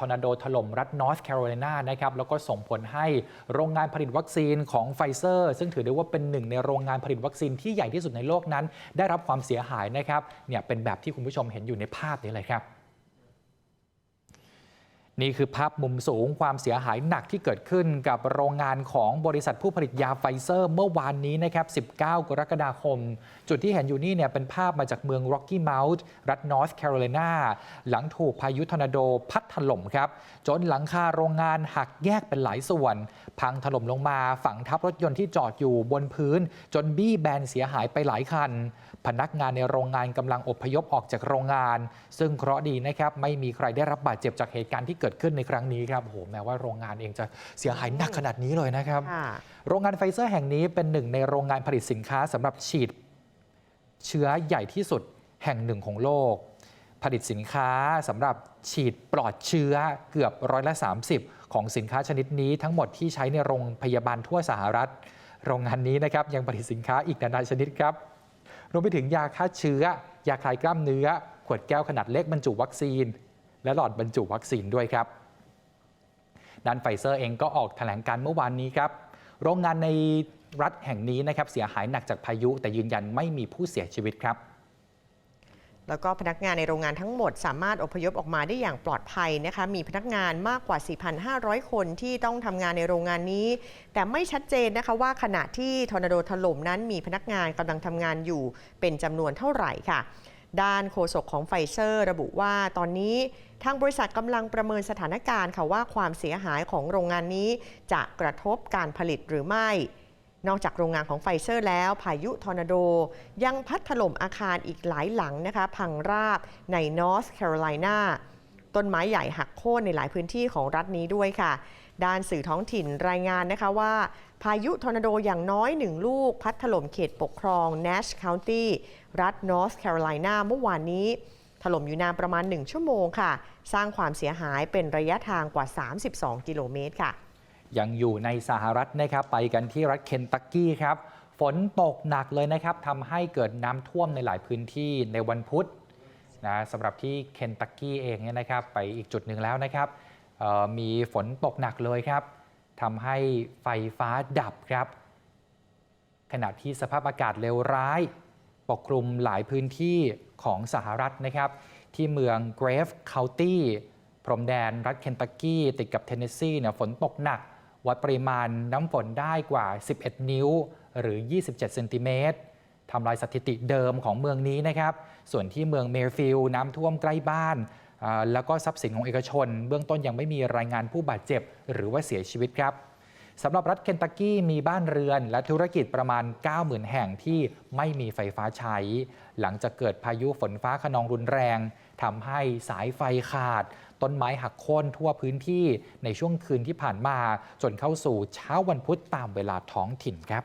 ทอร์นาโดถล่มรัฐนอร์ทแคโรไลนานะครับแล้วก็ส่งผลให้โรงงานผลิตวัคซีนของไฟเซอร์ ซึ่งถือได้ว่าเป็นหนึ่งในโรงงานผลิตวัคซีนที่ใหญ่ที่สุดในโลกนั้น ได้รับความเสียหายนะครับเนี่ยเป็นแบบที่คุณผู้ชมเห็นอยู่ในภาพนี้เลยครับ นี่คือภาพมุมสูงความเสียหายหนักที่เกิดขึ้นกับโรงงานของบริษัทผู้ผลิตยาไฟเซอร์ เมื่อวานนี้นะครับ 19 กรกฎาคม จุดที่เห็นอยู่นี่เนี่ยเป็นภาพมาจากเมือง Rocky Mount รัฐนอร์ทแคโรไลนาหลังถูกพายุทอร์นาโดพัดถล่มครับ จนหลังคาโรงงานหักแยกเป็นหลายส่วน พังถล่มลงมาฝังทับรถยนต์ที่จอดอยู่บนพื้น จนบี้แบนเสียหายไปหลายคัน พนักงานในโรงงานกำลังอพยพออกจากโรงงาน ซึ่งเคราะห์ดีนะครับไม่มีใครได้รับบาดเจ็บจากเหตุการณ์ที่เกิดขึ้นในครั้งนี้ครับโอ้โหแม้ว่าโรงงานเองจะเสียหายหนักขนาดนี้เลยนะครับค่ะโรงงานไฟเซอร์แห่งนี้เป็นหนึ่งในโรงงานผลิตสินค้าสำหรับฉีดเชื้อใหญ่ที่สุดแห่งหนึ่งของโลก ผลิตสินค้าสำหรับฉีดปลอดเชื้อเกือบร้อยละ 30 ของสินค้าชนิดนี้ทั้งหมดที่ใช้ในโรงพยาบาลทั่วสหรัฐ โรงงานนี้นะครับยังผลิตสินค้าอีกนานาชนิดครับรวมไปถึงยาฆ่าเชื้อ ยาคลายกล้ามเนื้อ ขวดแก้วขนาดเล็กบรรจุวัคซีน และหลอดบรรจุวัคซีนด้วยครับ ด้านไฟเซอร์เองก็ออกแถลงการเมื่อวานนี้ครับ โรงงานในรัฐแห่งนี้นะครับเสียหายหนักจากพายุ แต่ยืนยันไม่มีผู้เสียชีวิตครับแล้วก็พนักงานในโรงงานทั้งหมด สามารถอพยพออกมาได้อย่างปลอดภัยนะคะ มีพนักงานมากกว่า 4,500 คนที่ต้องทำงานในโรงงานนี้ แต่ไม่ชัดเจนนะคะว่าขณะที่ทอร์นาโดถล่มนั้นมีพนักงานกำลังทำงานอยู่เป็นจำนวนเท่าไหร่ค่ะ ด้านโฆษกของไฟเซอร์ ระบุว่าตอนนี้ทางบริษัทกำลังประเมินสถานการณ์ค่ะว่าความเสียหายของโรงงานนี้จะกระทบการผลิตหรือไม่ นอกจากโรงงานของไฟเซอร์แล้ว พายุทอร์นาโด ยังพัดถล่มอาคารอีกหลายหลังนะคะพังราบในนอร์ทแคโรไลนาต้นไม้ใหญ่หักโค่นในหลายพื้นที่ของรัฐนี้ด้วยค่ะ ด้านสื่อท้องถิ่นรายงานนะคะว่า พายุทอร์นาโดอย่างน้อยหนึ่งลูก พัดถล่มเขตปกครอง Nash County รัฐนอร์ทแคโรไลนาเมื่อวานนี้ ถล่มอยู่นานประมาณ 1 ชั่วโมงค่ะ สร้างความเสียหายเป็นระยะทางกว่า 32 กิโลเมตรค่ะ ยังอยู่ในสหรัฐนะครับ ไปกันที่รัฐเคนตักกี้ครับ ฝนตกหนักเลยนะครับทำให้เกิดน้ำท่วมในหลายพื้นที่ในวันพุธนะสำหรับที่เคนตักกี้เองเนี่ยนะครับ ไปอีกจุดหนึ่งแล้วนะครับ มีฝนตกหนักเลยครับทำให้ไฟฟ้าดับครับ ขณะที่สภาพอากาศเลวร้าย ปกคลุมหลายพื้นที่ของสหรัฐนะครับ ที่เมืองเกรฟเคานตี้พรมแดนรัฐเคนตักกี้ ติดกับเทนเนสซีเนี่ยฝนตกหนัก วัดปริมาณน้ำฝนได้กว่า 11 นิ้ว หรือ 27 เซนติเมตรทำลายสถิติเดิมของเมืองนี้นะครับ ส่วนที่เมืองเมร์ฟิลน้ำท่วมใกล้บ้าน แล้วก็ทรัพย์สินของเอกชน เบื้องต้นยังไม่มีรายงานผู้บาดเจ็บ หรือว่าเสียชีวิตครับสำหรับรัฐเคนตักกี้มีบ้านเรือนและธุรกิจประมาณ 90,000 แห่งที่ไม่มีไฟฟ้าใช้ หลังจากเกิดพายุฝนฟ้าขนองรุนแรงทำให้สายไฟขาด ต้นไม้หักโค่นทั่วพื้นที่ในช่วงคืนที่ผ่านมา จนเข้าสู่เช้าวันพุธตามเวลาท้องถิ่นครับ